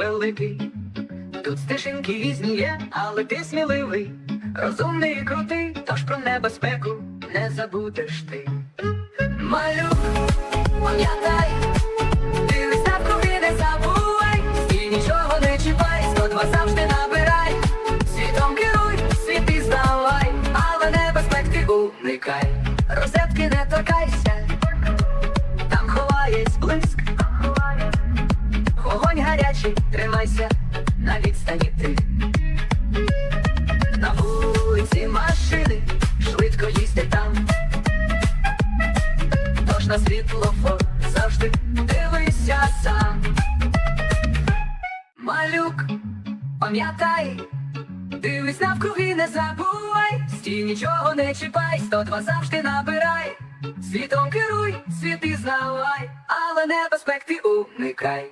великий. Тут стежинки різні є, але ти сміливий, розумний і крутий, тож про небезпеку не забудеш ти. Малюк, пам'ятай, дивись навкруги, не забувай, і нічого не чіпай, 102 завжди набирай, світом керуй, світ і здавай, але небезпек ти уникай, розетки не торкайся, там ховаєсь вогонь гарячий, тримайся на відстані ти. На вулиці машини швидко їздять там. Тож на світлофор завжди дивися сам. Малюк, пам'ятай, дивись навкруги, не забувай, стій нічого не чіпай, 102 завжди набирай, світом керуй, світ і знавай, але небезпек ти уникай.